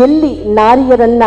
ಎಲ್ಲಿ ನಾರಿಯರನ್ನ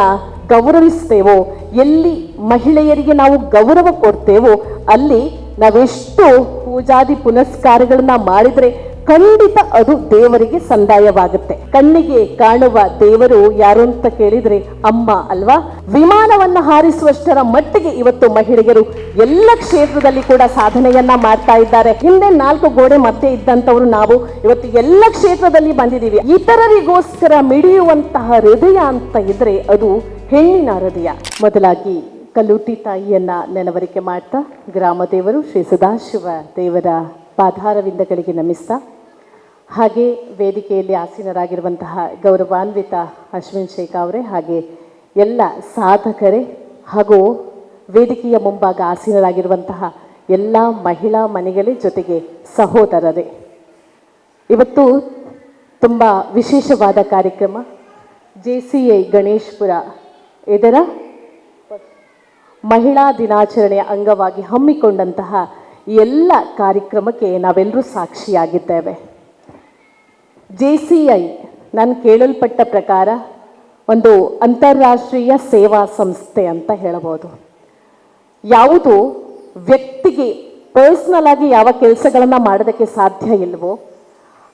ಗೌರವಿಸ್ತೇವೋ ಎಲ್ಲಿ ಮಹಿಳೆಯರಿಗೆ ನಾವು ಗೌರವ ಕೊಡ್ತೇವೋ ಅಲ್ಲಿ ನಾವೆಷ್ಟು ಪೂಜಾದಿ ಪುನಸ್ಕಾರಗಳನ್ನ ಮಾಡಿದ್ರೆ ಖಂಡಿತ ಅದು ದೇವರಿಗೆ ಸಂದಾಯವಾಗುತ್ತೆ. ಕಣ್ಣಿಗೆ ಕಾಣುವ ದೇವರು ಯಾರು ಅಂತ ಕೇಳಿದ್ರೆ ಅಮ್ಮ ಅಲ್ವಾ? ವಿಮಾನವನ್ನ ಹಾರಿಸುವಷ್ಟರ ಮಟ್ಟಿಗೆ ಇವತ್ತು ಮಹಿಳೆಯರು ಎಲ್ಲ ಕ್ಷೇತ್ರದಲ್ಲಿ ಕೂಡ ಸಾಧನೆಯನ್ನ ಮಾಡ್ತಾ ಇದ್ದಾರೆ. ಹಿಂದೆ ನಾಲ್ಕು ಗೋಡೆ ಮತ್ತೆ ಇದ್ದಂತವರು ನಾವು ಇವತ್ತು ಎಲ್ಲ ಕ್ಷೇತ್ರದಲ್ಲಿ ಬಂದಿದ್ದೀವಿ. ಇತರರಿಗೋಸ್ಕರ ಮಿಡಿಯುವಂತಹ ಹೃದಯ ಅಂತ ಇದ್ರೆ ಅದು ಹೆಣ್ಣಿನ ಹೃದಯ. ಮೊದಲಾಗಿ ಕಲ್ಲುಟಿ ತಾಯಿಯನ್ನ ನೆನವರಿಕೆ ಮಾಡ್ತಾ ಗ್ರಾಮ ದೇವರು ಶ್ರೀ ಸದಾಶಿವ ದೇವರ ಪಾಧಾರವಿಂದಗಳಿಗೆ ನಮಿಸ್ತಾ ಹಾಗೆ ವೇದಿಕೆಯಲ್ಲಿ ಆಸೀನರಾಗಿರುವಂತಹ ಗೌರವಾನ್ವಿತ ಅಶ್ವಿನ್ ಶೇಖ್ ಅವರೇ ಹಾಗೆ ಎಲ್ಲ ಸಾಧಕರೇ ಹಾಗೂ ವೇದಿಕೆಯ ಮುಂಭಾಗ ಆಸೀನರಾಗಿರುವಂತಹ ಎಲ್ಲ ಮಹಿಳಾ ಮನೆಗಳೇ ಜೊತೆಗೆ ಸಹೋದರರೇ. ಇವತ್ತು ತುಂಬ ವಿಶೇಷವಾದ ಕಾರ್ಯಕ್ರಮ ಜೆ ಸಿ ಐ ಗಣೇಶ್ಪುರ ಇದರ ಮಹಿಳಾ ದಿನಾಚರಣೆಯ ಅಂಗವಾಗಿ ಹಮ್ಮಿಕೊಂಡಂತಹ ಎಲ್ಲ ಕಾರ್ಯಕ್ರಮಕ್ಕೆ ನಾವೆಲ್ಲರೂ ಸಾಕ್ಷಿಯಾಗಿದ್ದೇವೆ. ಜೆ ಸಿ ಐ ನಾನು ಕೇಳಲ್ಪಟ್ಟ ಪ್ರಕಾರ ಒಂದು ಅಂತಾರಾಷ್ಟ್ರೀಯ ಸೇವಾ ಸಂಸ್ಥೆ ಅಂತ ಹೇಳಬಹುದು. ಯಾವುದು ವ್ಯಕ್ತಿಗೆ ಪರ್ಸ್ನಲ್ ಆಗಿ ಯಾವ ಕೆಲಸಗಳನ್ನು ಮಾಡೋದಕ್ಕೆ ಸಾಧ್ಯ ಇಲ್ವೋ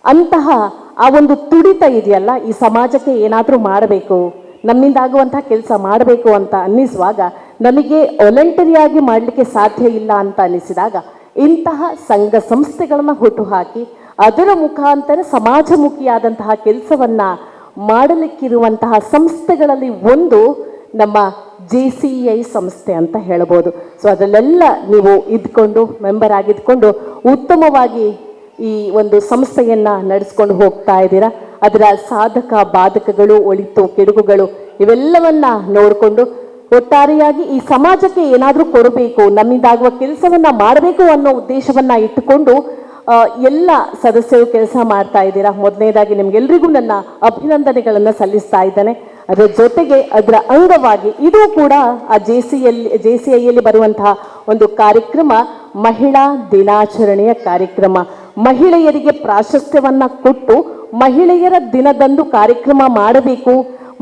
ಅಂತಹ ಆ ಒಂದು ತುಡಿತ ಇದೆಯಲ್ಲ, ಈ ಸಮಾಜಕ್ಕೆ ಏನಾದರೂ ಮಾಡಬೇಕು, ನಮ್ಮಿಂದ ಕೆಲಸ ಮಾಡಬೇಕು ಅಂತ ಅನ್ನಿಸುವಾಗ ನಮಗೆ ವಾಲಂಟರಿಯಾಗಿ ಮಾಡಲಿಕ್ಕೆ ಸಾಧ್ಯ ಇಲ್ಲ ಅಂತ ಅನ್ನಿಸಿದಾಗ ಇಂತಹ ಸಂಘ ಸಂಸ್ಥೆಗಳನ್ನು ಹುಟ್ಟುಹಾಕಿ ಅದರ ಮುಖಾಂತರ ಸಮಾಜಮುಖಿಯಾದಂತಹ ಕೆಲಸವನ್ನ ಮಾಡಲಿಕ್ಕಿರುವಂತಹ ಸಂಸ್ಥೆಗಳಲ್ಲಿ ಒಂದು ನಮ್ಮ ಜೆ ಸಿ ಐ ಸಂಸ್ಥೆ ಅಂತ ಹೇಳ್ಬೋದು. ಸೊ ಅದರಲ್ಲೆಲ್ಲ ನೀವು ಇದ್ಕೊಂಡು, ಮೆಂಬರ್ ಆಗಿದ್ಕೊಂಡು ಉತ್ತಮವಾಗಿ ಈ ಒಂದು ಸಂಸ್ಥೆಯನ್ನ ನಡೆಸ್ಕೊಂಡು ಹೋಗ್ತಾ ಇದ್ದೀರಾ? ಅದರ ಸಾಧಕ ಬಾಧಕಗಳು, ಒಳಿತು ಕೆಡುಗುಗಳು ಇವೆಲ್ಲವನ್ನ ನೋಡಿಕೊಂಡು ಒಟ್ಟಾರೆಯಾಗಿ ಈ ಸಮಾಜಕ್ಕೆ ಏನಾದರೂ ಕೊಡಬೇಕು, ನಮ್ಮಿಂದಾಗುವ ಕೆಲಸವನ್ನ ಮಾಡಬೇಕು ಅನ್ನೋ ಉದ್ದೇಶವನ್ನ ಇಟ್ಟುಕೊಂಡು ಎಲ್ಲ ಸದಸ್ಯರು ಕೆಲಸ ಮಾಡ್ತಾ ಇದ್ದೀರಾ? ಮೊದಲನೇದಾಗಿ ನಿಮ್ಗೆಲ್ರಿಗೂ ನನ್ನ ಅಭಿನಂದನೆಗಳನ್ನು ಸಲ್ಲಿಸ್ತಾ ಇದ್ದೇನೆ. ಅದರ ಜೊತೆಗೆ ಅದರ ಅಂಗವಾಗಿ ಇದು ಕೂಡ ಆ J C L, J C ಐಯಲ್ಲಿ ಬರುವಂತಹ ಒಂದು ಕಾರ್ಯಕ್ರಮ, ಮಹಿಳಾ ದಿನಾಚರಣೆಯ ಕಾರ್ಯಕ್ರಮ. ಮಹಿಳೆಯರಿಗೆ ಪ್ರಾಶಸ್ತ್ಯವನ್ನು ಕೊಟ್ಟು ಮಹಿಳೆಯರ ದಿನದಂದು ಕಾರ್ಯಕ್ರಮ ಮಾಡಬೇಕು,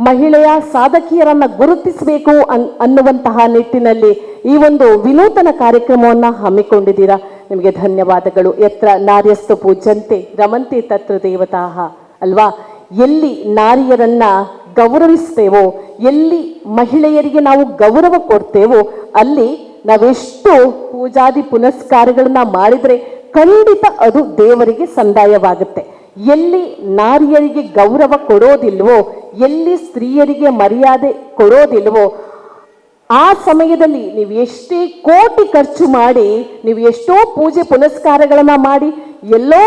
ಮಹಿಳೆಯ ಸಾಧಕಿಯರನ್ನ ಗುರುತಿಸಬೇಕು ಅನ್, ಅನ್ನುವಂತಹ ನಿಟ್ಟಿನಲ್ಲಿ ಈ ಒಂದು ವಿನೂತನ ಕಾರ್ಯಕ್ರಮವನ್ನು ಹಮ್ಮಿಕೊಂಡಿದ್ದೀರಾ? ನಿಮಗೆ ಧನ್ಯವಾದಗಳು. ಎತ್ರ ನಾರ್ಯಸ್ತು ಪೂಜಂತೆ ರಮಂತೆ ತತ್ರ ದೇವತಾಹ ಅಲ್ವಾ? ಎಲ್ಲಿ ನಾರಿಯರನ್ನ ಗೌರವಿಸ್ತೇವೋ, ಎಲ್ಲಿ ಮಹಿಳೆಯರಿಗೆ ನಾವು ಗೌರವ ಕೊಡ್ತೇವೋ, ಅಲ್ಲಿ ನಾವೆಷ್ಟು ಪೂಜಾದಿ ಪುನಸ್ಕಾರಗಳನ್ನ ಮಾಡಿದ್ರೆ ಖಂಡಿತ ಅದು ದೇವರಿಗೆ ಸಂದಾಯವಾಗುತ್ತೆ. ಎಲ್ಲಿ ನಾರಿಯರಿಗೆ ಗೌರವ ಕೊಡೋದಿಲ್ವೋ, ಎಲ್ಲಿ ಸ್ತ್ರೀಯರಿಗೆ ಮರ್ಯಾದೆ ಕೊಡೋದಿಲ್ವೋ ಆ ಸಮಯದಲ್ಲಿ ನೀವು ಎಷ್ಟೇ ಕೋಟಿ ಖರ್ಚು ಮಾಡಿ, ನೀವು ಎಷ್ಟೋ ಪೂಜೆ ಪುನಸ್ಕಾರಗಳನ್ನ ಮಾಡಿ, ಎಲ್ಲೋ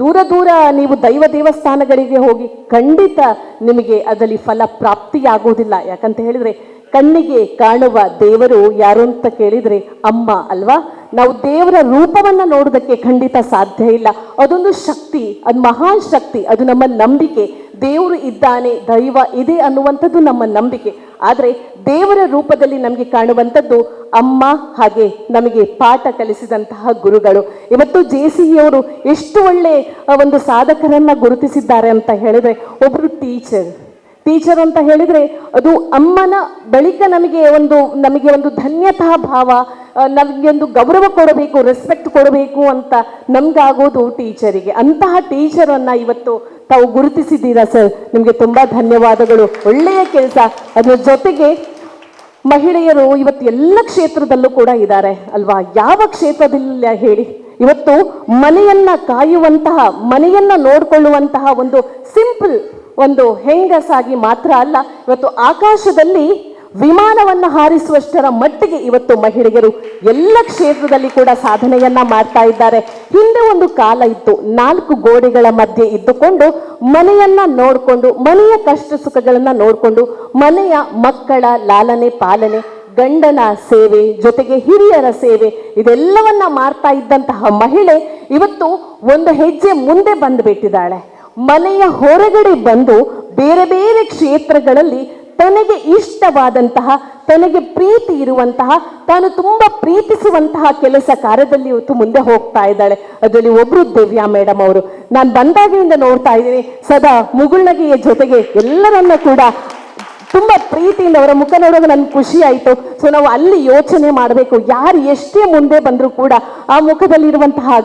ದೂರ ದೂರ ನೀವು ದೈವ ದೇವಸ್ಥಾನಗಳಿಗೆ ಹೋಗಿ ಖಂಡಿತ ನಿಮಗೆ ಅದರಲ್ಲಿ ಫಲ ಪ್ರಾಪ್ತಿಯಾಗುವುದಿಲ್ಲ. ಯಾಕಂತ ಹೇಳಿದ್ರೆ ಕಣ್ಣಿಗೆ ಕಾಣುವ ದೇವರು ಯಾರು ಅಂತ ಕೇಳಿದ್ರೆ ಅಮ್ಮ ಅಲ್ವಾ? ನಾವು ದೇವರ ರೂಪವನ್ನು ನೋಡೋದಕ್ಕೆ ಖಂಡಿತ ಸಾಧ್ಯ ಇಲ್ಲ. ಅದೊಂದು ಶಕ್ತಿ, ಅದು ಮಹಾನ್ ಶಕ್ತಿ ಅದು ನಮ್ಮ ನಂಬಿಕೆ. ದೇವರು ಇದ್ದಾನೆ, ದೈವ ಇದೆ ಅನ್ನುವಂಥದ್ದು ನಮ್ಮ ನಂಬಿಕೆ. ಆದರೆ ದೇವರ ರೂಪದಲ್ಲಿ ನಮಗೆ ಕಾಣುವಂಥದ್ದು ಅಮ್ಮ ಹಾಗೆ ನಮಗೆ ಪಾಠ ಕಲಿಸಿದಂತಹ ಗುರುಗಳು. ಇವತ್ತು ಜೆ ಸಿ ಅವರು ಎಷ್ಟು ಒಳ್ಳೆ ಒಂದು ಸಾಧಕರನ್ನು ಗುರುತಿಸಿದ್ದಾರೆ ಅಂತ ಹೇಳಿದರೆ ಒಬ್ರು ಟೀಚರ್. ಟೀಚರ್ ಅಂತ ಹೇಳಿದ್ರೆ ಅದು ಅಮ್ಮನ ಬಳಿಕ ನಮಗೆ ಒಂದು ನಮಗೆ ಒಂದು ಧನ್ಯತಾ ಭಾವ ನಮಗೆ ಒಂದು ಗೌರವ ಕೊಡಬೇಕು ರೆಸ್ಪೆಕ್ಟ್ ಕೊಡಬೇಕು ಅಂತ ನಮ್ಗಾಗೋದು ಟೀಚರಿಗೆ ಅಂತಹ ಟೀಚರನ್ನು ಇವತ್ತು ತಾವು ಗುರುತಿಸಿದ್ದೀರಾ ಸರ್? ನಿಮಗೆ ತುಂಬ ಧನ್ಯವಾದಗಳು. ಒಳ್ಳೆಯ ಕೆಲಸ. ಅದರ ಜೊತೆಗೆ ಮಹಿಳೆಯರು ಇವತ್ತು ಎಲ್ಲ ಕ್ಷೇತ್ರದಲ್ಲೂ ಕೂಡ ಇದ್ದಾರೆ ಅಲ್ವಾ? ಯಾವ ಕ್ಷೇತ್ರದಲ್ಲ ಹೇಳಿ? ಇವತ್ತು ಮನೆಯನ್ನ ಕಾಯುವಂತಹ, ಮನೆಯನ್ನ ನೋಡಿಕೊಳ್ಳುವಂತಹ ಒಂದು ಸಿಂಪಲ್ ಒಂದು ಹೆಂಗಸಾಗಿ ಮಾತ್ರ ಅಲ್ಲ, ಇವತ್ತು ಆಕಾಶದಲ್ಲಿ ವಿಮಾನವನ್ನು ಹಾರಿಸುವಷ್ಟರ ಮಟ್ಟಿಗೆ ಇವತ್ತು ಮಹಿಳೆಯರು ಎಲ್ಲ ಕ್ಷೇತ್ರದಲ್ಲಿ ಕೂಡ ಸಾಧನೆಯನ್ನ ಮಾಡ್ತಾ ಇದ್ದಾರೆ. ಹಿಂದೆ ಒಂದು ಕಾಲ ಇತ್ತು, ನಾಲ್ಕು ಗೋಡೆಗಳ ಮಧ್ಯೆ ಇದ್ದುಕೊಂಡು ಮನೆಯನ್ನ ನೋಡಿಕೊಂಡು, ಮನೆಯ ಕಷ್ಟ ಸುಖಗಳನ್ನ ನೋಡಿಕೊಂಡು, ಮನೆಯ ಮಕ್ಕಳ ಲಾಲನೆ, ಪಾಲನೆ, ಗಂಡನ ಸೇವೆ, ಜೊತೆಗೆ ಹಿರಿಯರ ಸೇವೆ, ಇದೆಲ್ಲವನ್ನ ಮಾಡ್ತಾ ಇದ್ದಂತಹ ಮಹಿಳೆ ಇವತ್ತು ಒಂದು ಹೆಜ್ಜೆ ಮುಂದೆ ಬಂದುಬಿಟ್ಟಿದ್ದಾಳೆ. ಮನೆಯ ಹೊರಗಡೆ ಬಂದು ಬೇರೆ ಬೇರೆ ಕ್ಷೇತ್ರಗಳಲ್ಲಿ ತನಗೆ ಇಷ್ಟವಾದಂತಹ, ತನಗೆ ಪ್ರೀತಿ ಇರುವಂತಹ, ತಾನು ತುಂಬ ಪ್ರೀತಿಸುವಂತಹ ಕೆಲಸ ಕಾರ್ಯದಲ್ಲಿ ಇವತ್ತು ಮುಂದೆ ಹೋಗ್ತಾ ಇದ್ದಾಳೆ. ಅದರಲ್ಲಿ ಒಬ್ರು ದಿವ್ಯಾ ಮೇಡಮ್ ಅವರು. ನಾನು ಬಂದಾಗಿನಿಂದ ನೋಡ್ತಾ ಇದ್ದೀನಿ, ಸದಾ ಮುಗುಳ್ನಗೆಯ ಜೊತೆಗೆ ಎಲ್ಲರನ್ನ ಕೂಡ ತುಂಬ ಪ್ರೀತಿಯಿಂದ ಅವರ ಮುಖ ನೋಡೋದು ನನ್ಗೆ ಖುಷಿ ಆಯಿತು. ಸೊ ನಾವು ಅಲ್ಲಿ ಯೋಚನೆ ಮಾಡಬೇಕು. ಯಾರು ಎಷ್ಟೇ ಮುಂದೆ ಬಂದರೂ ಕೂಡ ಆ ಮುಖದಲ್ಲಿರುವಂತಹ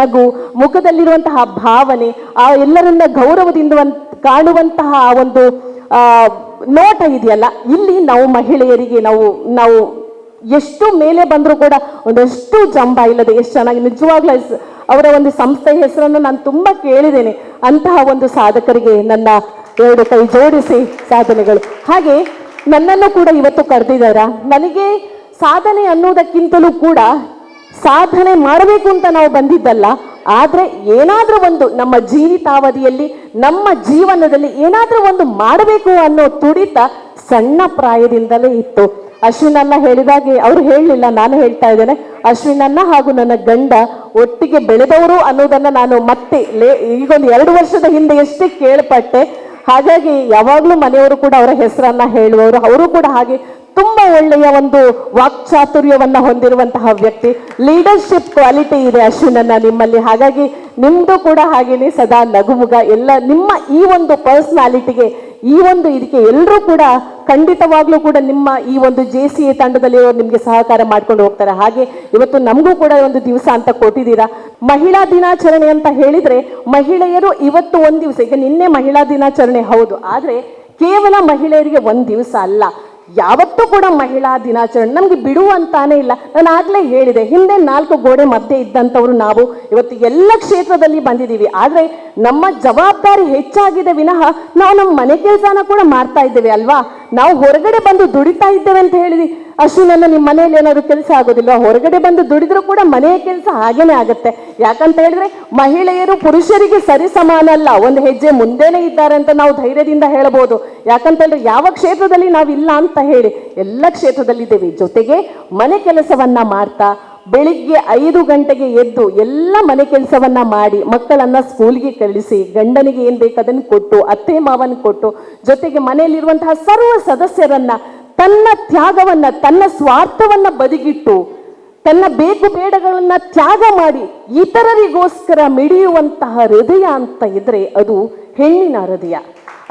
ನಗು, ಮುಖದಲ್ಲಿರುವಂತಹ ಭಾವನೆ, ಆ ಎಲ್ಲರನ್ನ ಗೌರವದಿಂದ ಕಾಣುವಂತಹ ಒಂದು ನೋಟ ಇದೆಯಲ್ಲ, ಇಲ್ಲಿ ನಾವು ಮಹಿಳೆಯರಿಗೆ ನಾವು ನಾವು ಎಷ್ಟು ಮೇಲೆ ಬಂದರೂ ಕೂಡ ಒಂದಷ್ಟು ಜಂಬ ಇಲ್ಲದೆ, ಎಷ್ಟು ಚೆನ್ನಾಗಿ, ನಿಜವಾಗ್ಲೂ ಅವರ ಒಂದು ಸಂಸ್ಥೆ ಹೆಸರನ್ನು ನಾನು ತುಂಬ ಕೇಳಿದ್ದೇನೆ. ಅಂತಹ ಒಂದು ಸಾಧಕರಿಗೆ ನನ್ನ ಎರಡು ಕೈ ಜೋಡಿಸಿ ಸಾಧನೆಗಳು. ಹಾಗೆ ನನ್ನನ್ನು ಕೂಡ ಇವತ್ತು ಕರೆದಿದ್ದಾರ ನನಗೆ ಸಾಧನೆ ಅನ್ನೋದಕ್ಕಿಂತಲೂ ಕೂಡ ಸಾಧನೆ ಮಾಡಬೇಕು ಅಂತ ನಾವು ಬಂದಿದ್ದಲ್ಲ. ಆದರೆ ಏನಾದರೂ ಒಂದು ನಮ್ಮ ಜೀವಿತಾವಧಿಯಲ್ಲಿ, ನಮ್ಮ ಜೀವನದಲ್ಲಿ ಏನಾದರೂ ಒಂದು ಮಾಡಬೇಕು ಅನ್ನೋ ತುಡಿತ ಸಣ್ಣ ಪ್ರಾಯದಿಂದಲೇ ಇತ್ತು. ಅಶ್ವಿನನ್ನ ಹೇಳಿದಾಗೆ ಅವರು ಹೇಳಲಿಲ್ಲ, ನಾನು ಹೇಳ್ತಾ ಇದ್ದೇನೆ. ಅಶ್ವಿನನ್ನ ಹಾಗೂ ನನ್ನ ಗಂಡ ಒಟ್ಟಿಗೆ ಬೆಳೆದವರು ಅನ್ನೋದನ್ನ ನಾನು ಮತ್ತೆ ಲೇ, ಈಗೊಂದು ಎರಡು ವರ್ಷದ ಹಿಂದೆ ಎಷ್ಟೇ ಕೇಳ್ಪಟ್ಟೆ. ಹಾಗಾಗಿ ಯಾವಾಗಲೂ ಮನೆಯವರು ಕೂಡ ಅವರ ಹೆಸರನ್ನ ಹೇಳುವವರು. ಅವರು ಕೂಡ ಹಾಗೆ ತುಂಬಾ ಒಳ್ಳೆಯ ಒಂದು ವಾಕ್ಚಾತುರ್ಯವನ್ನು ಹೊಂದಿರುವಂತಹ ವ್ಯಕ್ತಿ. ಲೀಡರ್ಶಿಪ್ ಕ್ವಾಲಿಟಿ ಇದೆ ಅಶ್ವಿನನ್ನ ನಿಮ್ಮಲ್ಲಿ. ಹಾಗಾಗಿ ನಿಮ್ಮದು ಕೂಡ ಹಾಗೇನೆ ಸದಾ ನಗುಮುಗ. ಎಲ್ಲ ನಿಮ್ಮ ಈ ಒಂದು ಪರ್ಸನಾಲಿಟಿಗೆ ಈ ಒಂದು ಇದಕ್ಕೆ ಎಲ್ಲರೂ ಕೂಡ ಖಂಡಿತವಾಗ್ಲೂ ಕೂಡ ನಿಮ್ಮ ಈ ಒಂದು ಜೆ ಸಿ ಎ ತಂಡದಲ್ಲಿ ನಿಮಗೆ ಸಹಕಾರ ಮಾಡ್ಕೊಂಡು ಹೋಗ್ತಾರೆ. ಹಾಗೆ ಇವತ್ತು ನಮಗೂ ಕೂಡ ಒಂದು ದಿವಸ ಅಂತ ಕೊಟ್ಟಿದ್ದೀರಾ. ಮಹಿಳಾ ದಿನಾಚರಣೆ ಅಂತ ಹೇಳಿದ್ರೆ ಮಹಿಳೆಯರು ಇವತ್ತು ಒಂದು ದಿವಸ, ಈಗ ನಿನ್ನೆ ಮಹಿಳಾ ದಿನಾಚರಣೆ ಹೌದು, ಆದರೆ ಕೇವಲ ಮಹಿಳೆಯರಿಗೆ ಒಂದು ದಿವಸ ಅಲ್ಲ. ಯಾವತ್ತೂ ಕೂಡ ಮಹಿಳಾ ದಿನಾಚರಣೆ ನಮಗೆ ಬಿಡು ಅಂತಾನೆ ಇಲ್ಲ. ನಾನು ಆಗ್ಲೇ ಹೇಳಿದೆ, ಹಿಂದೆ ನಾಲ್ಕು ಗೋಡೆ ಮಧ್ಯೆ ಇದ್ದಂಥವ್ರು ನಾವು ಇವತ್ತು ಎಲ್ಲ ಕ್ಷೇತ್ರದಲ್ಲಿ ಬಂದಿದ್ದೀವಿ. ಆದರೆ ನಮ್ಮ ಜವಾಬ್ದಾರಿ ಹೆಚ್ಚಾಗಿದೆ ವಿನಃ ನಾವು ನಮ್ಮ ಮನೆ ಕೆಲಸನ ಕೂಡ ಮಾಡ್ತಾ ಇದ್ದೇವೆ ಅಲ್ವಾ? ನಾವು ಹೊರಗಡೆ ಬಂದು ದುಡಿತಾ ಇದ್ದೇವೆ ಅಂತ ಹೇಳಿದ್ವಿ ನನ್ನ ನಿಮ್ಮ ಮನೆಯಲ್ಲಿ ಏನಾದ್ರು ಕೆಲಸ ಆಗೋದಿಲ್ಲ ಹೊರಗಡೆ ಬಂದು ದುಡಿದ್ರೂ ಕೂಡ ಮನೆಯ ಕೆಲಸ ಹಾಗೇನೆ ಆಗುತ್ತೆ. ಯಾಕಂತ ಹೇಳಿದ್ರೆ ಮಹಿಳೆಯರು ಪುರುಷರಿಗೆ ಸರಿ ಸಮಾನ ಅಲ್ಲ. ಒಂದು ಹೆಜ್ಜೆ ಮುಂದೆನೆ ಇದ್ದಾರೆ ಅಂತ ನಾವು ಧೈರ್ಯದಿಂದ ಹೇಳಬಹುದು. ಯಾಕಂತ ಹೇಳಿದ್ರೆ ಯಾವ ಕ್ಷೇತ್ರದಲ್ಲಿ ನಾವು ಇಲ್ಲ ಅಂತ ಹೇಳಿ ಎಲ್ಲ ಕ್ಷೇತ್ರದಲ್ಲಿದ್ದೇವೆ. ಜೊತೆಗೆ ಮನೆ ಕೆಲಸವನ್ನ ಮಾಡ್ತಾ ಬೆಳಿಗ್ಗೆ ಐದು ಗಂಟೆಗೆ ಎದ್ದು ಎಲ್ಲ ಮನೆ ಕೆಲಸವನ್ನ ಮಾಡಿ ಮಕ್ಕಳನ್ನ ಸ್ಕೂಲ್ಗೆ ಕಳಿಸಿ, ಗಂಡನಿಗೆ ಏನ್ ಬೇಕು ಅದನ್ನು ಕೊಟ್ಟು, ಅತ್ತೆ ಮಾವನ್ ಕೊಟ್ಟು, ಜೊತೆಗೆ ಮನೆಯಲ್ಲಿರುವಂತಹ ಸರ್ವ ಸದಸ್ಯರನ್ನ ತನ್ನ ತ್ಯಾಗವನ್ನ, ತನ್ನ ಸ್ವಾರ್ಥವನ್ನ ಬದಿಗಿಟ್ಟು, ತನ್ನ ಬೇಕು ಬೇಡಗಳನ್ನ ತ್ಯಾಗ ಮಾಡಿ ಇತರರಿಗೋಸ್ಕರ ಮಿಡಿಯುವಂತಹ ಹೃದಯ ಅಂತ ಇದ್ರೆ ಅದು ಹೆಣ್ಣಿನ ಹೃದಯ.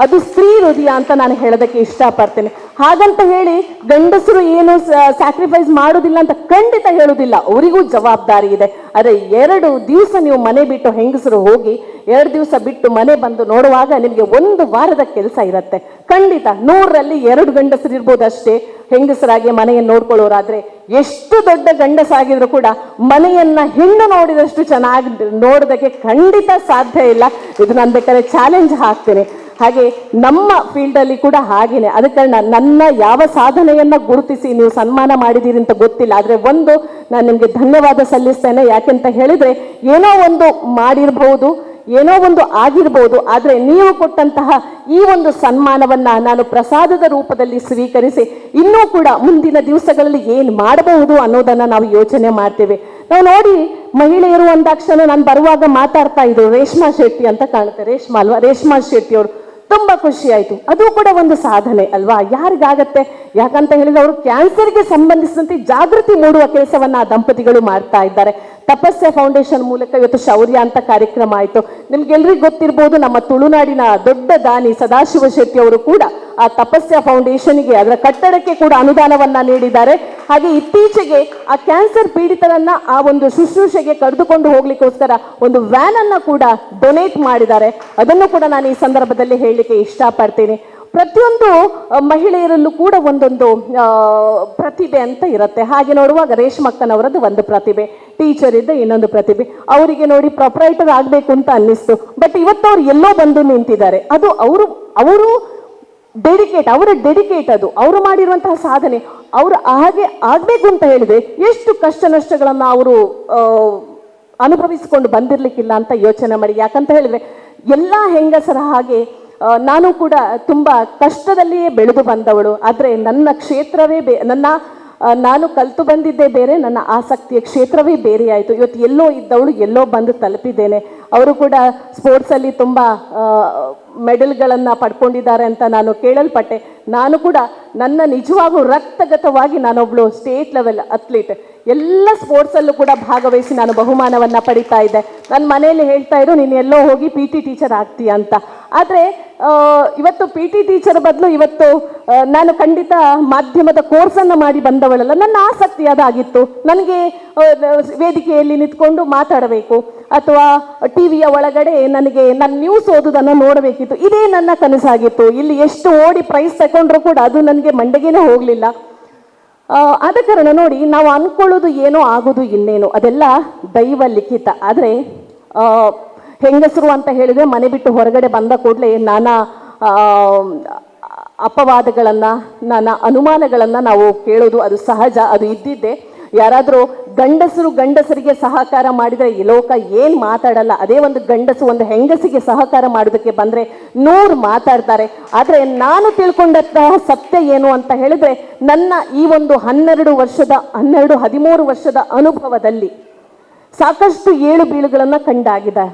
ಅದು ಸ್ತ್ರೀ ಹೃದಯ ಅಂತ ನಾನು ಹೇಳೋದಕ್ಕೆ ಇಷ್ಟಪಡ್ತೇನೆ. ಹಾಗಂತ ಹೇಳಿ ಗಂಡಸರು ಏನು ಸ್ಯಾಕ್ರಿಫೈಸ್ ಮಾಡೋದಿಲ್ಲ ಅಂತ ಖಂಡಿತ ಹೇಳೋದಿಲ್ಲ. ಅವರಿಗೂ ಜವಾಬ್ದಾರಿ ಇದೆ. ಆದರೆ ಎರಡು ದಿವಸ ನೀವು ಮನೆ ಬಿಟ್ಟು ಹೆಂಗಸರು ಹೋಗಿ, ಎರಡು ದಿವಸ ಬಿಟ್ಟು ಮನೆ ಬಂದು ನೋಡುವಾಗ ನಿಮಗೆ ಒಂದು ವಾರದ ಕೆಲಸ ಇರುತ್ತೆ. ಖಂಡಿತ ನೂರರಲ್ಲಿ ಎರಡು ಗಂಡಸರು ಇರ್ಬೋದು ಅಷ್ಟೇ ಹೆಂಗಸರಾಗಿ ಮನೆಯನ್ನು ನೋಡ್ಕೊಳ್ಳೋರಾದ್ರೆ ಎಷ್ಟು ದೊಡ್ಡ ಗಂಡಸಾಗಿದ್ರು ಕೂಡ ಮನೆಯನ್ನ ಹೆಣ್ಣು ನೋಡಿದಷ್ಟು ಚೆನ್ನಾಗಿ ನೋಡೋದಕ್ಕೆ ಖಂಡಿತ ಸಾಧ್ಯ ಇಲ್ಲ. ಇದು ನಾನು ಬೇಕಾದ್ರೆ ಚಾಲೆಂಜ್ ಹಾಕ್ತೇನೆ. ಹಾಗೆ ನಮ್ಮ ಫೀಲ್ಡಲ್ಲಿ ಕೂಡ ಹಾಗೇನೆ. ಅದ ಕಾರಣ ನನ್ನ ಯಾವ ಸಾಧನೆಯನ್ನ ಗುರುತಿಸಿ ನೀವು ಸನ್ಮಾನ ಮಾಡಿದ್ದೀರಿ ಅಂತ ಗೊತ್ತಿಲ್ಲ. ಆದರೆ ಒಂದು, ನಾನು ನಿಮಗೆ ಧನ್ಯವಾದ ಸಲ್ಲಿಸ್ತೇನೆ. ಯಾಕೆಂತ ಹೇಳಿದರೆ ಏನೋ ಒಂದು ಮಾಡಿರ್ಬಹುದು. ಏನೋ ಒಂದು ಆಗಿರ್ಬೋದು, ಆದರೆ ನೀವು ಕೊಟ್ಟಂತಹ ಈ ಒಂದು ಸನ್ಮಾನವನ್ನ ನಾನು ಪ್ರಸಾದದ ರೂಪದಲ್ಲಿ ಸ್ವೀಕರಿಸಿ ಇನ್ನೂ ಕೂಡ ಮುಂದಿನ ದಿವಸಗಳಲ್ಲಿ ಏನು ಮಾಡಬಹುದು ಅನ್ನೋದನ್ನ ನಾವು ಯೋಚನೆ ಮಾಡ್ತೇವೆ. ನಾವು ನೋಡಿ, ಮಹಿಳೆಯರು ಅಂದಾಕ್ಷಣ ನಾನು ಬರುವಾಗ ಮಾತಾಡ್ತಾ ಇದ್ರು ರೇಷ್ಮಾ ಶೆಟ್ಟಿ ಅಂತ ಕಾಣುತ್ತೆ, ರೇಷ್ಮಾ ಅಲ್ವಾ? ರೇಷ್ಮಾ ಶೆಟ್ಟಿ ಅವರು. ತುಂಬಾ ಖುಷಿ ಆಯಿತು. ಅದು ಕೂಡ ಒಂದು ಸಾಧನೆ ಅಲ್ವಾ? ಯಾರಿಗಾಗತ್ತೆ? ಯಾಕಂತ ಹೇಳಿದ್ರೆ ಅವರು ಕ್ಯಾನ್ಸರ್ಗೆ ಸಂಬಂಧಿಸಿದಂತೆ ಜಾಗೃತಿ ಮೂಡುವ ಕೆಲಸವನ್ನು ಆ ದಂಪತಿಗಳು ಮಾಡ್ತಾ ಇದ್ದಾರೆ. ತಪಸ್ಯ ಫೌಂಡೇಶನ್ ಮೂಲಕ ಇವತ್ತು ಶೌರ್ಯ ಅಂತ ಕಾರ್ಯಕ್ರಮ ಆಯಿತು. ನಿಮ್ಗೆಲ್ರಿಗೂ ಗೊತ್ತಿರ್ಬೋದು ನಮ್ಮ ತುಳುನಾಡಿನ ದೊಡ್ಡ ದಾನಿ ಸದಾಶಿವ ಶೆಟ್ಟಿ ಅವರು ಕೂಡ ಆ ತಪಸ್ಯ ಫೌಂಡೇಶನ್ಗೆ ಅದರ ಕಟ್ಟಡಕ್ಕೆ ಕೂಡ ಅನುದಾನವನ್ನ ನೀಡಿದ್ದಾರೆ. ಹಾಗೆ ಇತ್ತೀಚೆಗೆ ಆ ಕ್ಯಾನ್ಸರ್ ಪೀಡಿತರನ್ನ ಆ ಒಂದು ಶುಶ್ರೂಷೆಗೆ ಕರೆದುಕೊಂಡು ಹೋಗ್ಲಿಕ್ಕೋಸ್ಕರ ಒಂದು ವ್ಯಾನ್ ಅನ್ನ ಕೂಡ ಡೊನೇಟ್ ಮಾಡಿದ್ದಾರೆ. ಅದನ್ನು ಕೂಡ ನಾನು ಈ ಸಂದರ್ಭದಲ್ಲಿ ಹೇಳಲಿಕ್ಕೆ ಇಷ್ಟಪಡ್ತೀನಿ. ಪ್ರತಿಯೊಂದು ಮಹಿಳೆಯರಲ್ಲೂ ಕೂಡ ಒಂದೊಂದು ಪ್ರತಿಭೆ ಅಂತ ಇರುತ್ತೆ. ಹಾಗೆ ನೋಡುವಾಗ ರೇಷ್ಮಕ್ಕನವರದ್ದು ಒಂದು ಪ್ರತಿಭೆ. ಟೀಚರ್ ಇದ್ದ ಇನ್ನೊಂದು ಪ್ರತಿಭೆ. ಅವರಿಗೆ ನೋಡಿ ಪ್ರೊಪ್ರೈಟರ್ ಆಗಬೇಕು ಅಂತ ಅನ್ನಿಸ್ತು. ಬಟ್ ಇವತ್ತು ಅವ್ರು ಎಲ್ಲೋ ಬಂದು ನಿಂತಿದ್ದಾರೆ. ಅದು ಅವರು ಅವರು ಡೆಡಿಕೇಟ್ ಅವರ ಡೆಡಿಕೇಟ್ ಅದು. ಅವರು ಮಾಡಿರುವಂತಹ ಸಾಧನೆ. ಅವರು ಹಾಗೆ ಆಗಬೇಕು ಅಂತ ಹೇಳಿದ್ರೆ ಎಷ್ಟು ಕಷ್ಟ ನಷ್ಟಗಳನ್ನು ಅವರು ಅನುಭವಿಸಿಕೊಂಡು ಬಂದಿರಲಿಕ್ಕಿಲ್ಲ ಅಂತ ಯೋಚನೆ ಮಾಡಿ. ಯಾಕಂತ ಹೇಳಿದ್ರೆ ಎಲ್ಲ ಹೆಂಗಸರ ಹಾಗೆ ನಾನು ಕೂಡ ತುಂಬ ಕಷ್ಟದಲ್ಲಿಯೇ ಬೆಳೆದು ಬಂದವಳು. ಆದರೆ ನನ್ನ ಕ್ಷೇತ್ರವೇ ಬೇ, ನನ್ನ ನಾನು ಕಲ್ತು ಬಂದಿದ್ದೇ ಬೇರೆ, ನನ್ನ ಆಸಕ್ತಿಯ ಕ್ಷೇತ್ರವೇ ಬೇರೆ ಆಯಿತು ಇವತ್ತು ಎಲ್ಲೋ ಇದ್ದವಳು ಎಲ್ಲೋ ಬಂದು ತಲುಪಿದ್ದೇನೆ. ಅವರು ಕೂಡ ಸ್ಪೋರ್ಟ್ಸಲ್ಲಿ ತುಂಬ ಮೆಡಲ್ಗಳನ್ನು ಪಡ್ಕೊಂಡಿದ್ದಾರೆ ಅಂತ ನಾನು ಕೇಳಲ್ಪಟ್ಟೆ. ನಾನು ಕೂಡ ನನ್ನ ನಿಜವಾಗೂ ರಕ್ತಗತವಾಗಿ ನಾನೊಬ್ಳು ಸ್ಟೇಟ್ ಲೆವೆಲ್ ಅಥ್ಲೀಟ್. ಎಲ್ಲ ಸ್ಪೋರ್ಟ್ಸಲ್ಲೂ ಕೂಡ ಭಾಗವಹಿಸಿ ನಾನು ಬಹುಮಾನವನ್ನು ಪಡಿತಾ ಇದ್ದೆ. ನನ್ನ ಮನೆಯಲ್ಲಿ ಹೇಳ್ತಾ ಇದ್ರು, ನೀನು ಎಲ್ಲೋ ಹೋಗಿ ಪಿ ಟಿ ಟೀಚರ್ ಆಗ್ತೀಯ ಅಂತ. ಆದರೆ ಇವತ್ತು ಪಿ ಟಿ ಟೀಚರ್ ಬದಲು ಇವತ್ತು ನಾನು ಖಂಡಿತ ಮಾಧ್ಯಮದ ಕೋರ್ಸನ್ನು ಮಾಡಿ ಬಂದವಳಲ್ಲ. ನನ್ನ ಆಸಕ್ತಿ ಅದಾಗಿತ್ತು ನನಗೆ ವೇದಿಕೆಯಲ್ಲಿ ನಿಂತ್ಕೊಂಡು ಮಾತಾಡಬೇಕು. ಅಥವಾ ಟಿ ವಿಯ ಒಳಗಡೆ ನನಗೆ ನನ್ನ ನ್ಯೂಸ್ ಓದೋದನ್ನು ನೋಡಬೇಕಿತ್ತು. ಇದೇ ನನ್ನ ಕನಸಾಗಿತ್ತು. ಇಲ್ಲಿ ಎಷ್ಟು ಓಡಿ ಪ್ರೈಸ್ ತಗೊಂಡ್ರು ಕೂಡ ಅದು ನನಗೆ ಮಂಡಿಗೆನೇ ಹೋಗಲಿಲ್ಲ. ಆದ ಕಾರಣ ನೋಡಿ, ನಾವು ಅನ್ಕೊಳ್ಳೋದು ಏನೋ ಆಗೋದು ಇನ್ನೇನು. ಅದೆಲ್ಲ ದೈವ ಲಿಖಿತ. ಆದರೆ ಹೆಂಗಸರು ಅಂತ ಹೇಳಿದ್ರೆ ಮನೆ ಬಿಟ್ಟು ಹೊರಗಡೆ ಬಂದ ಕೂಡಲೇ ನಾನಾ ಅಪವಾದಗಳನ್ನು, ನಾನಾ ಅನುಮಾನಗಳನ್ನು ನಾವು ಕೇಳೋದು ಅದು ಸಹಜ, ಅದು ಇದ್ದಿದ್ದೆ. ಯಾರಾದರೂ ಗಂಡಸರು ಗಂಡಸರಿಗೆ ಸಹಕಾರ ಮಾಡಿದರೆ ಈ ಲೋಕ ಏನು ಮಾತಾಡಲ್ಲ? ಅದೇ ಒಂದು ಗಂಡಸು ಒಂದು ಹೆಂಗಸಿಗೆ ಸಹಕಾರ ಮಾಡೋದಕ್ಕೆ ಬಂದರೆ ನೂರು ಮಾತಾಡ್ತಾರೆ. ಆದರೆ ನಾನು ತಿಳ್ಕೊಂಡಂತಹ ಸತ್ಯ ಏನು ಅಂತ ಹೇಳಿದರೆ ನನ್ನ ಈ ಒಂದು ಹನ್ನೆರಡು ವರ್ಷದ, ಹನ್ನೆರಡು, ಹದಿಮೂರು ವರ್ಷದ ಅನುಭವದಲ್ಲಿ ಸಾಕಷ್ಟು ಏಳು ಬೀಳುಗಳನ್ನು ಕಂಡಾಗಿದೆ.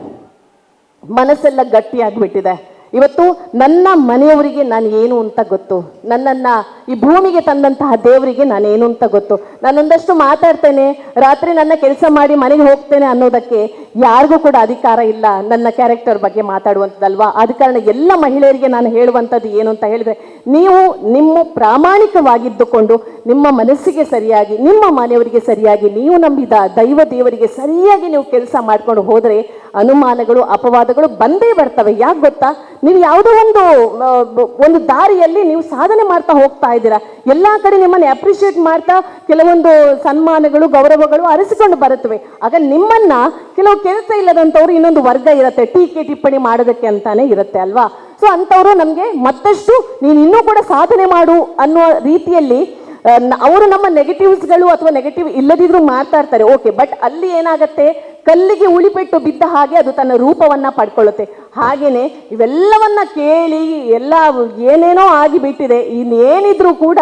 ಮನಸ್ಸೆಲ್ಲ ಗಟ್ಟಿಯಾಗ್ಬಿಟ್ಟಿದೆ. ಇವತ್ತು ನನ್ನ ಮನೆಯವರಿಗೆ ನಾನು ಏನು ಅಂತ ಗೊತ್ತು? ನನ್ನನ್ನು ಈ ಭೂಮಿಗೆ ತಂದಂತಹ ದೇವರಿಗೆ ನಾನು ಏನು ಅಂತ ಗೊತ್ತು? ನಾನೊಂದಷ್ಟು ಮಾತಾಡ್ತೇನೆ, ರಾತ್ರಿ ನನ್ನ ಕೆಲಸ ಮಾಡಿ ಮನೆಗೆ ಹೋಗ್ತೇನೆ ಅನ್ನೋದಕ್ಕೆ ಯಾರಿಗೂ ಕೂಡ ಅಧಿಕಾರ ಇಲ್ಲ ನನ್ನ ಕ್ಯಾರೆಕ್ಟರ್ ಬಗ್ಗೆ ಮಾತಾಡುವಂಥದ್ದಲ್ವಾ? ಆದ ಕಾರಣ ಎಲ್ಲ ಮಹಿಳೆಯರಿಗೆ ನಾನು ಹೇಳುವಂಥದ್ದು ಏನು ಅಂತ ಹೇಳಿದ್ರೆ, ನೀವು ನಿಮ್ಮ ಪ್ರಾಮಾಣಿಕವಾಗಿದ್ದುಕೊಂಡು ನಿಮ್ಮ ಮನಸ್ಸಿಗೆ ಸರಿಯಾಗಿ, ನಿಮ್ಮ ಮನೆಯವರಿಗೆ ಸರಿಯಾಗಿ, ನೀವು ನಂಬಿದ ದೈವ ದೇವರಿಗೆ ಸರಿಯಾಗಿ ನೀವು ಕೆಲಸ ಮಾಡ್ಕೊಂಡು ಹೋದರೆ ಅನುಮಾನಗಳು, ಅಪವಾದಗಳು ಬಂದೇ ಬರ್ತವೆ. ಯಾಕೆ ಗೊತ್ತಾ? ನೀವು ಯಾವುದೋ ಒಂದು ಒಂದು ದಾರಿಯಲ್ಲಿ ನೀವು ಸಾಧನೆ ಮಾಡ್ತಾ ಹೋಗ್ತಾ ಇದ್ದೀರಾ. ಎಲ್ಲ ಕಡೆ ನಿಮ್ಮನ್ನು ಅಪ್ರಿಷಿಯೇಟ್ ಮಾಡ್ತಾ ಕೆಲವೊಂದು ಸನ್ಮಾನಗಳು, ಗೌರವಗಳು ಅರಸಿಕೊಂಡು ಬರುತ್ತವೆ. ಆಗ ನಿಮ್ಮನ್ನ ಕೆಲವು ಕೆಲಸ ಇಲ್ಲದಂಥವ್ರು ಇನ್ನೊಂದು ವರ್ಗ ಇರುತ್ತೆ. ಟೀಕೆ ಟಿಪ್ಪಣಿ ಮಾಡೋದಕ್ಕೆ ಅಂತಾನೆ ಇರುತ್ತೆ ಅಲ್ವಾ? ಸೊ ಅಂಥವ್ರು ನಮಗೆ ಮತ್ತಷ್ಟು ನೀನು ಇನ್ನೂ ಕೂಡ ಸಾಧನೆ ಮಾಡು ಅನ್ನುವ ರೀತಿಯಲ್ಲಿ ಅವರು ನಮ್ಮ ನೆಗೆಟಿವ್ಸ್ಗಳು ಅಥವಾ ನೆಗೆಟಿವ್ ಇಲ್ಲದಿದ್ರು ಮಾತಾಡ್ತಾರೆ. ಓಕೆ ಬಟ್ ಅಲ್ಲಿ ಏನಾಗತ್ತೆ? ಕಲ್ಲಿಗೆ ಉಳಿಪೆಟ್ಟು ಬಿದ್ದ ಹಾಗೆ ಅದು ತನ್ನ ರೂಪವನ್ನ ಪಡ್ಕೊಳ್ಳುತ್ತೆ. ಹಾಗೇನೆ ಇವೆಲ್ಲವನ್ನ ಕೇಳಿ ಎಲ್ಲ ಏನೇನೋ ಆಗಿಬಿಟ್ಟಿದೆ, ಇನ್ನೇನಿದ್ರೂ ಕೂಡ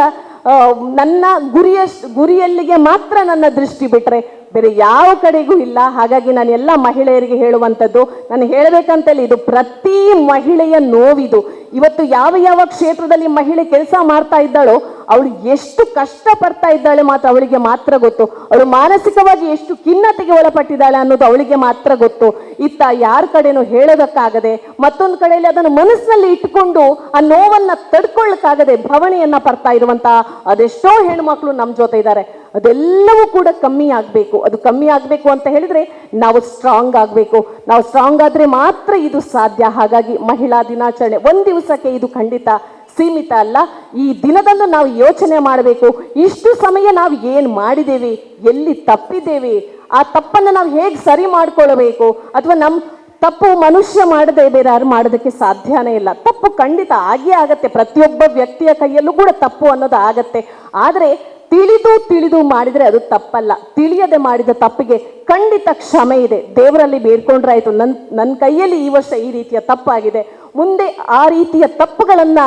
ನನ್ನ ಗುರಿಯ, ಗುರಿಯಲ್ಲಿಗೆ ಮಾತ್ರ ನನ್ನ ದೃಷ್ಟಿ ಬಿಟ್ರೆ ಬೇರೆ ಯಾವ ಕಡೆಗೂ ಇಲ್ಲ. ಹಾಗಾಗಿ ನಾನು ಎಲ್ಲ ಮಹಿಳೆಯರಿಗೆ ಹೇಳುವಂಥದ್ದು, ನಾನು ಹೇಳಬೇಕಂತೇಳಿ ಇದು ಪ್ರತಿ ಮಹಿಳೆಯ ನೋವಿದು. ಇವತ್ತು ಯಾವ ಯಾವ ಕ್ಷೇತ್ರದಲ್ಲಿ ಮಹಿಳೆ ಕೆಲಸ ಮಾಡ್ತಾ ಇದ್ದಾಳೋ, ಅವಳು ಎಷ್ಟು ಕಷ್ಟ ಪಡ್ತಾ ಇದ್ದಾಳೆ ಮಾತ್ರ ಅವಳಿಗೆ ಮಾತ್ರ ಗೊತ್ತು. ಅವಳು ಮಾನಸಿಕವಾಗಿ ಎಷ್ಟು ಖಿನ್ನತೆಗೆ ಒಳಪಟ್ಟಿದ್ದಾಳೆ ಅನ್ನೋದು ಅವಳಿಗೆ ಮಾತ್ರ ಗೊತ್ತು. ಇತ್ತ ಯಾರ ಕಡೆನೂ ಹೇಳೋದಕ್ಕಾಗದೆ, ಮತ್ತೊಂದು ಕಡೆಯಲ್ಲಿ ಅದನ್ನು ಮನಸ್ಸಿನಲ್ಲಿ ಇಟ್ಟುಕೊಂಡು ಆ ನೋವನ್ನ ತಡ್ಕೊಳ್ಳಕ್ಕಾಗದೆ ಭವಣೆಯನ್ನ ಪಡ್ತಾ ಇರುವಂತಹ ಅದೆಷ್ಟೋ ಹೆಣ್ಮಕ್ಳು ನಮ್ಮ ಜೊತೆ ಇದ್ದಾರೆ. ಅದೆಲ್ಲವೂ ಕೂಡ ಕಮ್ಮಿ ಆಗಬೇಕು. ಅದು ಕಮ್ಮಿ ಆಗಬೇಕು ಅಂತ ಹೇಳಿದ್ರೆ ನಾವು ಸ್ಟ್ರಾಂಗ್ ಆಗಬೇಕು. ನಾವು ಸ್ಟ್ರಾಂಗ್ ಆದರೆ ಮಾತ್ರ ಇದು ಸಾಧ್ಯ. ಹಾಗಾಗಿ ಮಹಿಳಾ ದಿನಾಚರಣೆ ಒಂದು ದಿವಸಕ್ಕೆ ಇದು ಖಂಡಿತ ಸೀಮಿತ ಅಲ್ಲ. ಈ ದಿನದಂದು ನಾವು ಯೋಚನೆ ಮಾಡಬೇಕು. ಇಷ್ಟು ಸಮಯ ನಾವು ಏನು ಮಾಡಿದ್ದೇವೆ? ಎಲ್ಲಿ ತಪ್ಪಿದ್ದೇವೆ? ಆ ತಪ್ಪನ್ನು ನಾವು ಹೇಗೆ ಸರಿ ಮಾಡಿಕೊಳ್ಳಬೇಕು ಅಥವಾ ನಮ್ಮ ತಪ್ಪು ಮನುಷ್ಯ ಮಾಡದೆ ಬೇರೆ ಯಾರು ಮಾಡೋದಕ್ಕೆ ಸಾಧ್ಯನೇ ಇಲ್ಲ. ತಪ್ಪು ಖಂಡಿತ ಆಗೇ ಆಗತ್ತೆ. ಪ್ರತಿಯೊಬ್ಬ ವ್ಯಕ್ತಿಯ ಕೈಯಲ್ಲೂ ಕೂಡ ತಪ್ಪು ಅನ್ನೋದು ಆಗತ್ತೆ. ಆದರೆ ತಿಳಿದು ತಿಳಿದು ಮಾಡಿದರೆ ಅದು ತಪ್ಪಲ್ಲ. ತಿಳಿಯದೆ ಮಾಡಿದ ತಪ್ಪಿಗೆ ಖಂಡಿತ ಕ್ಷಮೆ ಇದೆ. ದೇವರಲ್ಲಿ ಬೇಡ್ಕೊಂಡ್ರಾಯ್ತು. ನನ್ನ ನನ್ನ ಕೈಯಲ್ಲಿ ಈ ವರ್ಷ ಈ ರೀತಿಯ ತಪ್ಪಾಗಿದೆ. ಮುಂದೆ ಆ ರೀತಿಯ ತಪ್ಪುಗಳನ್ನು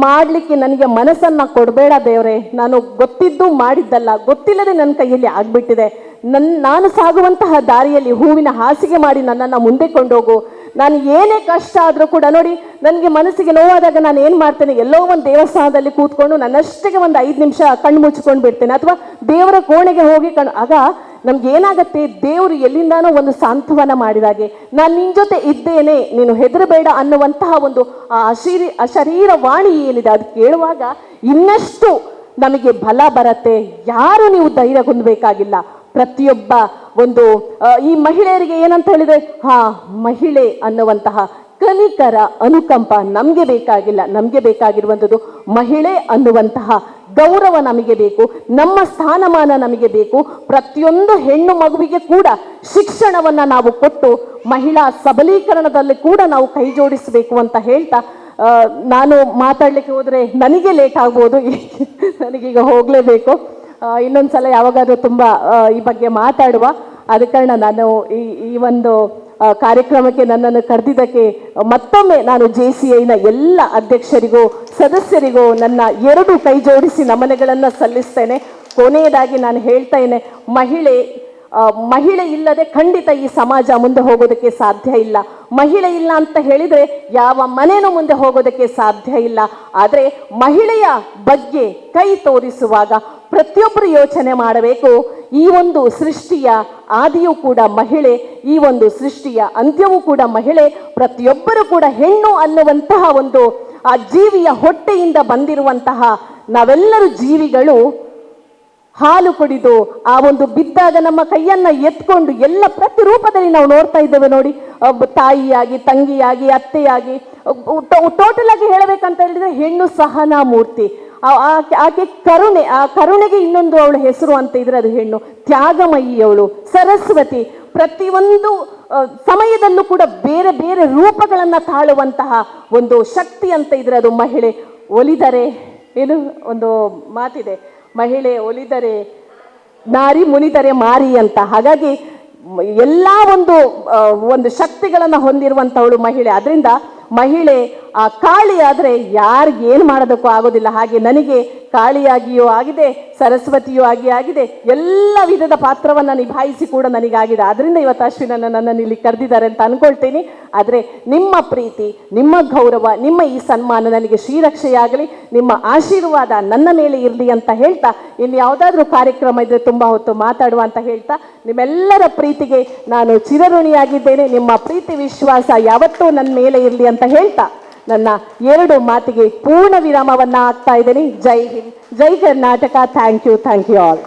ಮಾಡಲಿಕ್ಕೆ ನನಗೆ ಮನಸ್ಸನ್ನು ಕೊಡಬೇಡ ದೇವರೇ. ನಾನು ಗೊತ್ತಿದ್ದು ಮಾಡಿದ್ದಲ್ಲ, ಗೊತ್ತಿಲ್ಲದೆ ನನ್ನ ಕೈಯಲ್ಲಿ ಆಗಿಬಿಟ್ಟಿದೆ. ನನ್ನ ನಾನು ಸಾಗುವಂತಹ ದಾರಿಯಲ್ಲಿ ಹೂವಿನ ಹಾಸಿಗೆ ಮಾಡಿ ನನ್ನನ್ನು ಮುಂದೆ ಕೊಂಡೋಗು. ನಾನು ಏನೇ ಕಷ್ಟ ಆದರೂ ಕೂಡ ನೋಡಿ, ನನಗೆ ಮನಸ್ಸಿಗೆ ನೋವಾದಾಗ ನಾನು ಏನು ಮಾಡ್ತೇನೆ? ಎಲ್ಲೋ ಒಂದು ದೇವಸ್ಥಾನದಲ್ಲಿ ಕೂತ್ಕೊಂಡು ನನ್ನಷ್ಟಕ್ಕೆ ಒಂದು ಐದು ನಿಮಿಷ ಕಣ್ಣು ಮುಚ್ಕೊಂಡು ಬಿಡ್ತೇನೆ. ಅಥವಾ ದೇವರ ಕೋಣೆಗೆ ಹೋಗಿ ಕಣ್, ಆಗ ನಮ್ಗೆ ಏನಾಗುತ್ತೆ? ದೇವರು ಎಲ್ಲಿಂದಾನೋ ಒಂದು ಸಾಂತ್ವನ ಮಾಡಿದಾಗೆ ನಾನು ನಿನ್ನ ಜೊತೆ ಇದ್ದೇನೆ, ನೀನು ಹೆದರಬೇಡ ಅನ್ನುವಂತಹ ಒಂದು ಆ ಅಶೀರಿ, ಅಶರೀರ ವಾಣಿ ಏನಿದೆ ಅದು ಕೇಳುವಾಗ ಇನ್ನಷ್ಟು ನಮಗೆ ಬಲ ಬರತ್ತೆ. ಯಾರು ನೀವು ಧೈರ್ಯ ಹೊಂದಬೇಕಾಗಿಲ್ಲ. ಪ್ರತಿಯೊಬ್ಬ ಒಂದು ಈ ಮಹಿಳೆಯರಿಗೆ ಏನಂತ ಹೇಳಿದೆ ಹಾ, ಮಹಿಳೆ ಅನ್ನುವಂತಹ ಕನಿಕರ ಅನುಕಂಪ ನಮಗೆ ಬೇಕಾಗಿಲ್ಲ. ನಮಗೆ ಬೇಕಾಗಿರುವಂಥದ್ದು ಮಹಿಳೆ ಅನ್ನುವಂತಹ ಗೌರವ ನಮಗೆ ಬೇಕು. ನಮ್ಮ ಸ್ಥಾನಮಾನ ನಮಗೆ ಬೇಕು. ಪ್ರತಿಯೊಂದು ಹೆಣ್ಣು ಮಗುವಿಗೆ ಕೂಡ ಶಿಕ್ಷಣವನ್ನು ನಾವು ಕೊಟ್ಟು, ಮಹಿಳಾ ಸಬಲೀಕರಣದಲ್ಲಿ ಕೂಡ ನಾವು ಕೈ ಜೋಡಿಸಬೇಕು ಅಂತ ಹೇಳ್ತಾ ನಾನು ಮಾತಾಡಲಿಕ್ಕೆ ಹೋದರೆ ನನಗೆ ಲೇಟ್ ಆಗ್ಬೋದು. ನನಗೀಗ ಹೋಗಲೇಬೇಕು. ಇನ್ನೊಂದು ಸಲ ಯಾವಾಗಾದರೂ ತುಂಬ ಈ ಬಗ್ಗೆ ಮಾತಾಡುವ. ಆದ ಕಾರಣ ನಾನು ಈ ಈ ಒಂದು ಕಾರ್ಯಕ್ರಮಕ್ಕೆ ನನ್ನನ್ನು ಕರೆದಿದ್ದಕ್ಕೆ ಮತ್ತೊಮ್ಮೆ ನಾನು ಜೆ ಸಿ ಐನ ಎಲ್ಲ ಅಧ್ಯಕ್ಷರಿಗೂ, ಸದಸ್ಯರಿಗೂ ನನ್ನ ಎರಡು ಕೈ ಜೋಡಿಸಿ ನಮನೆಗಳನ್ನು ಸಲ್ಲಿಸ್ತೇನೆ. ಕೊನೆಯದಾಗಿ ನಾನು ಹೇಳ್ತೇನೆ ಮಹಿಳೆ ಮಹಿಳೆ ಇಲ್ಲದೆ ಖಂಡಿತ ಈ ಸಮಾಜ ಮುಂದೆ ಹೋಗೋದಕ್ಕೆ ಸಾಧ್ಯ ಇಲ್ಲ. ಮಹಿಳೆ ಇಲ್ಲ ಅಂತ ಹೇಳಿದರೆ ಯಾವ ಮನೆಯೂ ಮುಂದೆ ಹೋಗೋದಕ್ಕೆ ಸಾಧ್ಯ ಇಲ್ಲ. ಆದರೆ ಮಹಿಳೆಯ ಬಗ್ಗೆ ಕೈ ತೋರಿಸುವಾಗ ಪ್ರತಿಯೊಬ್ಬರು ಯೋಚನೆ ಮಾಡಬೇಕು. ಈ ಒಂದು ಸೃಷ್ಟಿಯ ಆದಿಯೂ ಕೂಡ ಮಹಿಳೆ, ಈ ಒಂದು ಸೃಷ್ಟಿಯ ಅಂತ್ಯವೂ ಕೂಡ ಮಹಿಳೆ, ಪ್ರತಿಯೊಬ್ಬರು ಕೂಡ ಹೆಣ್ಣು ಅನ್ನುವಂತಹ ಒಂದು ಆ ಜೀವಿಯ ಹೊಟ್ಟೆಯಿಂದ ಬಂದಿರುವಂತಹ ನಾವೆಲ್ಲರೂ ಜೀವಿಗಳು ಹಾಲು ಕುಡಿದು ಆ ಒಂದು ಬಿದ್ದಾಗ ನಮ್ಮ ಕೈಯನ್ನ ಎತ್ಕೊಂಡು ಎಲ್ಲ ಪ್ರತಿರೂಪದಲ್ಲಿ ನಾವು ನೋಡ್ತಾ ಇದ್ದೇವೆ ನೋಡಿ. ತಾಯಿಯಾಗಿ, ತಂಗಿಯಾಗಿ, ಅತ್ತೆಯಾಗಿ ಟೋಟಲ್ ಆಗಿ ಹೇಳಬೇಕಂತ ಹೇಳಿದ್ರೆ ಹೆಣ್ಣು ಸಹನಾ ಮೂರ್ತಿ. ಆಕೆ ಕರುಣೆ, ಆ ಕರುಣೆಗೆ ಇನ್ನೊಂದು ಅವಳು ಹೆಸರು ಅಂತ ಇದ್ರೆ ಅದು ಹೆಣ್ಣು. ತ್ಯಾಗಮಯಿ ಅವಳು ಸರಸ್ವತಿ, ಪ್ರತಿಯೊಂದು ಸಮಯದಲ್ಲೂ ಕೂಡ ಬೇರೆ ಬೇರೆ ರೂಪಗಳನ್ನು ತಾಳುವಂತಹ ಒಂದು ಶಕ್ತಿ ಅಂತ ಇದ್ರೆ ಅದು ಮಹಿಳೆ ಒಲಿದರೆ, ಏನು ಒಂದು ಮಾತಿದೆ, ಮಹಿಳೆ ಒಲಿದರೆ ನಾರಿ ಮುನಿದರೆ ಮಾರಿ ಅಂತ. ಹಾಗಾಗಿ ಎಲ್ಲಾ ಒಂದು ಒಂದು ಶಕ್ತಿಗಳನ್ನು ಹೊಂದಿರುವಂಥವಳು ಮಹಿಳೆ. ಅದರಿಂದ ಮಹಿಳೆ, ಆ ಕಾಳಿ ಆದರೆ ಯಾರಿಗೆ ಏನು ಮಾಡೋದಕ್ಕೂ ಆಗೋದಿಲ್ಲ. ಹಾಗೆ ನನಗೆ ಕಾಳಿಯಾಗಿಯೂ ಆಗಿದೆ, ಸರಸ್ವತಿಯೂ ಆಗಿ ಆಗಿದೆ, ಎಲ್ಲ ವಿಧದ ಪಾತ್ರವನ್ನು ನಿಭಾಯಿಸಿ ಕೂಡ ನನಗಾಗಿದೆ. ಆದ್ದರಿಂದ ಇವತ್ತು ಅಶ್ವಿನನ್ನು ನನ್ನನ್ನು ಇಲ್ಲಿ ಕರೆದಿದ್ದಾರೆ ಅಂತ ಅಂದ್ಕೊಳ್ತೀನಿ ಆದರೆ ನಿಮ್ಮ ಪ್ರೀತಿ, ನಿಮ್ಮ ಗೌರವ, ನಿಮ್ಮ ಈ ಸನ್ಮಾನ ನನಗೆ ಶ್ರೀರಕ್ಷೆಯಾಗಲಿ, ನಿಮ್ಮ ಆಶೀರ್ವಾದ ನನ್ನ ಮೇಲೆ ಇರಲಿ ಅಂತ ಹೇಳ್ತಾ ಇನ್ನು ಯಾವುದಾದ್ರೂ ಕಾರ್ಯಕ್ರಮ ಇದ್ರೆ ತುಂಬ ಹೊತ್ತು ಮಾತಾಡುವ ಅಂತ ಹೇಳ್ತಾ, ನಿಮ್ಮೆಲ್ಲರ ಪ್ರೀತಿಗೆ ನಾನು ಚಿರಋಣಿಯಾಗಿದ್ದೇನೆ. ನಿಮ್ಮ ಪ್ರೀತಿ, ವಿಶ್ವಾಸ ಯಾವತ್ತೂ ನನ್ನ ಮೇಲೆ ಇರಲಿ ಅಂತ ಹೇಳ್ತಾ ನನ್ನ ಎರಡು ಮಾತಿಗೆ ಪೂರ್ಣ ವಿರಾಮವನ್ನ ಆಗ್ತಾ ಇದ್ದೀನಿ. ಜೈ ಹಿಂದ್. ಜೈ Karnataka. Thank you thank you all